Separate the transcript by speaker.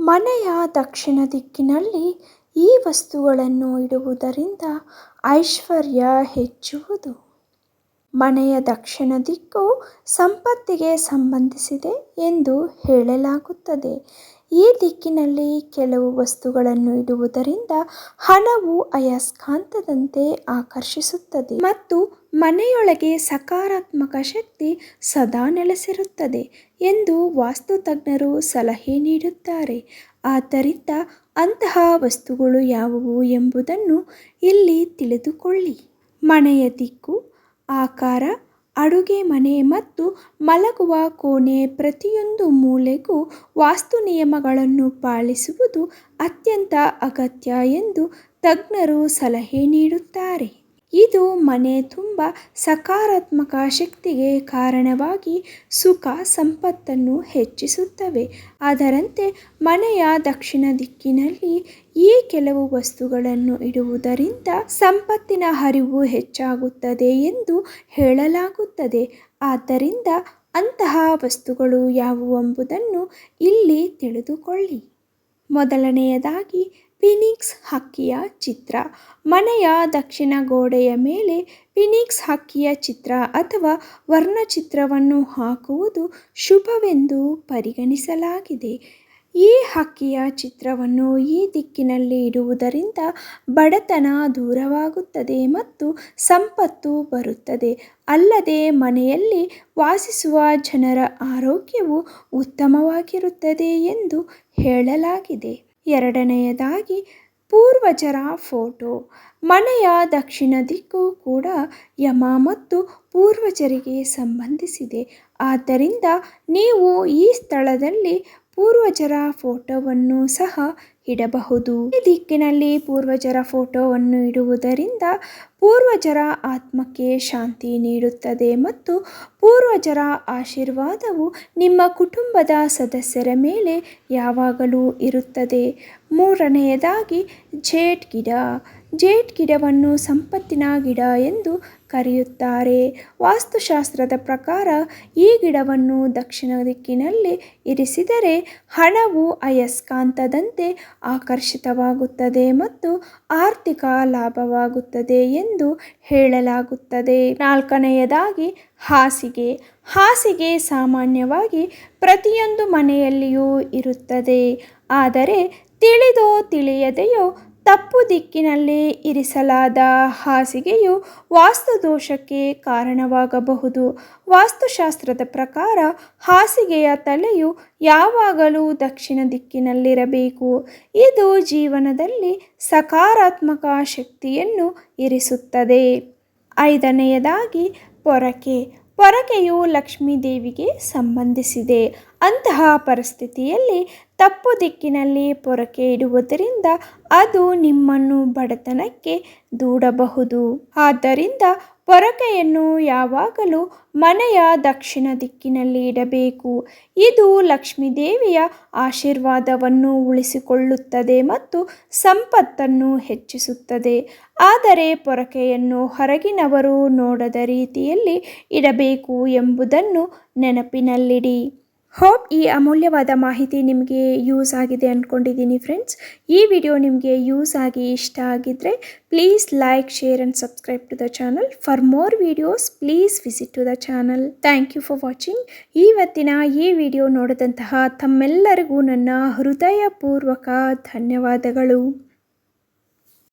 Speaker 1: ಮನೆಯ ದಕ್ಷಿಣ ದಿಕ್ಕಿನಲ್ಲಿ ಈ ವಸ್ತುಗಳನ್ನು ಇಡುವುದರಿಂದ ಐಶ್ವರ್ಯ ಹೆಚ್ಚುವುದು. ಮನೆಯ ದಕ್ಷಿಣ ದಿಕ್ಕು ಸಂಪತ್ತಿಗೆ ಸಂಬಂಧಿಸಿದೆ ಎಂದು ಹೇಳಲಾಗುತ್ತದೆ. ಈ ದಿಕ್ಕಿನಲ್ಲಿ ಕೆಲವು ವಸ್ತುಗಳನ್ನು ಇಡುವುದರಿಂದ ಹಣವು ಅಯಸ್ಕಾಂತದಂತೆ ಆಕರ್ಷಿಸುತ್ತದೆ ಮತ್ತು ಮನೆಯೊಳಗೆ ಸಕಾರಾತ್ಮಕ ಶಕ್ತಿ ಸದಾ ನೆಲೆಸಿರುತ್ತದೆ ಎಂದು ವಾಸ್ತು ತಜ್ಞರು ಸಲಹೆ ನೀಡುತ್ತಾರೆ. ಆದ್ದರಿಂದ ಅಂತಹ ವಸ್ತುಗಳು ಯಾವುವು ಎಂಬುದನ್ನು ಇಲ್ಲಿ ತಿಳಿದುಕೊಳ್ಳಿ. ಮನೆಯ ದಿಕ್ಕು, ಆಕಾರ ಅಡುಗೆ ಮನೆ ಮತ್ತು ಮಲಗುವ ಕೋಣೆ ಪ್ರತಿಯೊಂದು ಮೂಲೆಗೂ ವಾಸ್ತು ನಿಯಮಗಳನ್ನು ಪಾಲಿಸುವುದು ಅತ್ಯಂತ ಅಗತ್ಯ ಎಂದು ತಜ್ಞರು ಸಲಹೆ ನೀಡುತ್ತಾರೆ. ಇದು ಮನೆ ತುಂಬ ಸಕಾರಾತ್ಮಕ ಶಕ್ತಿಗೆ ಕಾರಣವಾಗಿ ಸುಖ ಸಂಪತ್ತನ್ನು ಹೆಚ್ಚಿಸುತ್ತವೆ. ಅದರಂತೆ ಮನೆಯ ದಕ್ಷಿಣ ದಿಕ್ಕಿನಲ್ಲಿ ಈ ಕೆಲವು ವಸ್ತುಗಳನ್ನು ಇಡುವುದರಿಂದ ಸಂಪತ್ತಿನ ಹರಿವು ಹೆಚ್ಚಾಗುತ್ತದೆ ಎಂದು ಹೇಳಲಾಗುತ್ತದೆ. ಆದ್ದರಿಂದ ಅಂತಹ ವಸ್ತುಗಳು ಯಾವುವೆಂಬುದನ್ನು ಇಲ್ಲಿ ತಿಳಿದುಕೊಳ್ಳಿ. ಮೊದಲನೆಯದಾಗಿ ಫಿನಿಕ್ಸ್ ಹಕ್ಕಿಯ ಚಿತ್ರ. ಮನೆಯ ದಕ್ಷಿಣ ಗೋಡೆಯ ಮೇಲೆ ಫಿನಿಕ್ಸ್ ಹಕ್ಕಿಯ ಚಿತ್ರ ಅಥವಾ ವರ್ಣಚಿತ್ರವನ್ನು ಹಾಕುವುದು ಶುಭವೆಂದು ಪರಿಗಣಿಸಲಾಗಿದೆ. ಈ ಹಕ್ಕಿಯ ಚಿತ್ರವನ್ನು ಈ ದಿಕ್ಕಿನಲ್ಲಿ ಇಡುವುದರಿಂದ ಬಡತನ ದೂರವಾಗುತ್ತದೆ ಮತ್ತು ಸಂಪತ್ತು ಬರುತ್ತದೆ. ಅಲ್ಲದೆ ಮನೆಯಲ್ಲಿ ವಾಸಿಸುವ ಜನರ ಆರೋಗ್ಯವು ಉತ್ತಮವಾಗಿರುತ್ತದೆ ಎಂದು ಹೇಳಲಾಗಿದೆ. ಎರಡನೆಯದಾಗಿ ಪೂರ್ವಜರ ಫೋಟೋ. ಮನೆಯ ದಕ್ಷಿಣ ದಿಕ್ಕು ಕೂಡ ಯಮ ಮತ್ತು ಪೂರ್ವಜರಿಗೆ ಸಂಬಂಧಿಸಿದೆ. ಆದ್ದರಿಂದ ನೀವು ಈ ಸ್ಥಳದಲ್ಲಿ ಪೂರ್ವಜರ ಫೋಟೋವನ್ನು ಸಹ ಇಡಬಹುದು. ಈ ದಿಕ್ಕಿನಲ್ಲಿ ಪೂರ್ವಜರ ಫೋಟೋವನ್ನು ಇಡುವುದರಿಂದ ಪೂರ್ವಜರ ಆತ್ಮಕ್ಕೆ ಶಾಂತಿ ನೀಡುತ್ತದೆ ಮತ್ತು ಪೂರ್ವಜರ ಆಶೀರ್ವಾದವು ನಿಮ್ಮ ಕುಟುಂಬದ ಸದಸ್ಯರ ಮೇಲೆ ಯಾವಾಗಲೂ ಇರುತ್ತದೆ. ಮೂರನೆಯದಾಗಿ ಜೇಟ್ ಗಿಡ. ಜೇಡ್ ಗಿಡವನ್ನು ಸಂಪತ್ತಿನ ಗಿಡ ಎಂದು ಕರೆಯುತ್ತಾರೆ. ವಾಸ್ತುಶಾಸ್ತ್ರದ ಪ್ರಕಾರ, ಈ ಗಿಡವನ್ನು ದಕ್ಷಿಣ ದಿಕ್ಕಿನಲ್ಲಿ ಇರಿಸಿದರೆ ಹಣವು ಅಯಸ್ಕಾಂತದಂತೆ ಆಕರ್ಷಿತವಾಗುತ್ತದೆ ಮತ್ತು ಆರ್ಥಿಕ ಲಾಭವಾಗುತ್ತದೆ ಎಂದು ಹೇಳಲಾಗುತ್ತದೆ. ನಾಲ್ಕನೆಯದಾಗಿ, ಹಾಸಿಗೆ. ಹಾಸಿಗೆ ಸಾಮಾನ್ಯವಾಗಿ ಪ್ರತಿಯೊಂದು ಮನೆಯಲ್ಲಿಯೂ ಇರುತ್ತದೆ. ಆದರೆ, ತಿಳಿದೋ ತಿಳಿಯದೆಯೋ ತಪ್ಪು ದಿಕ್ಕಿನಲ್ಲಿ ಇರಿಸಲಾದ ಹಾಸಿಗೆಯು ವಾಸ್ತುದೋಷಕ್ಕೆ ಕಾರಣವಾಗಬಹುದು. ವಾಸ್ತುಶಾಸ್ತ್ರದ ಪ್ರಕಾರ ಹಾಸಿಗೆಯ ತಲೆಯು ಯಾವಾಗಲೂ ದಕ್ಷಿಣ ದಿಕ್ಕಿನಲ್ಲಿರಬೇಕು. ಇದು ಜೀವನದಲ್ಲಿ ಸಕಾರಾತ್ಮಕ ಶಕ್ತಿಯನ್ನು ಇರಿಸುತ್ತದೆ. ಐದನೆಯದಾಗಿ ಪೊರಕೆ. ಪೊರಕೆಯು ಲಕ್ಷ್ಮೀದೇವಿಗೆ ಸಂಬಂಧಿಸಿದೆ. ಅಂತಹ ಪರಿಸ್ಥಿತಿಯಲ್ಲಿ ತಪ್ಪು ದಿಕ್ಕಿನಲ್ಲಿ ಪೊರಕೆ ಇಡುವುದರಿಂದ ಅದು ನಿಮ್ಮನ್ನು ಬಡತನಕ್ಕೆ ದೂಡಬಹುದು. ಆದ್ದರಿಂದ ಪೊರಕೆಯನ್ನು ಯಾವಾಗಲೂ ಮನೆಯ ದಕ್ಷಿಣ ದಿಕ್ಕಿನಲ್ಲಿ ಇಡಬೇಕು. ಇದು ಲಕ್ಷ್ಮೀದೇವಿಯ ಆಶೀರ್ವಾದವನ್ನು ಉಳಿಸಿಕೊಳ್ಳುತ್ತದೆ ಮತ್ತು ಸಂಪತ್ತನ್ನು ಹೆಚ್ಚಿಸುತ್ತದೆ. ಆದರೆ ಪೊರಕೆಯನ್ನು ಹೊರಗಿನವರು ನೋಡದ ರೀತಿಯಲ್ಲಿ ಇಡಬೇಕು ಎಂಬುದನ್ನು ನೆನಪಿನಲ್ಲಿಡಿ. ಹೋಪ್ ಈ ಅಮೂಲ್ಯವಾದ ಮಾಹಿತಿ ನಿಮಗೆ ಯೂಸ್ ಆಗಿದೆ ಅಂದ್ಕೊಂಡಿದ್ದೀನಿ ಫ್ರೆಂಡ್ಸ್ ಈ ವಿಡಿಯೋ ನಿಮಗೆ ಯೂಸ್ ಆಗಿ ಇಷ್ಟ ಆಗಿದ್ದರೆ please like share and subscribe to the channel for more videos please visit to the channel thank you for watching ಇವತ್ತಿನ ಈ ವಿಡಿಯೋ ನೋಡಿದಂತಹ ತಮ್ಮೆಲ್ಲರಿಗೂ ನನ್ನ ಹೃದಯಪೂರ್ವಕ ಧನ್ಯವಾದಗಳು.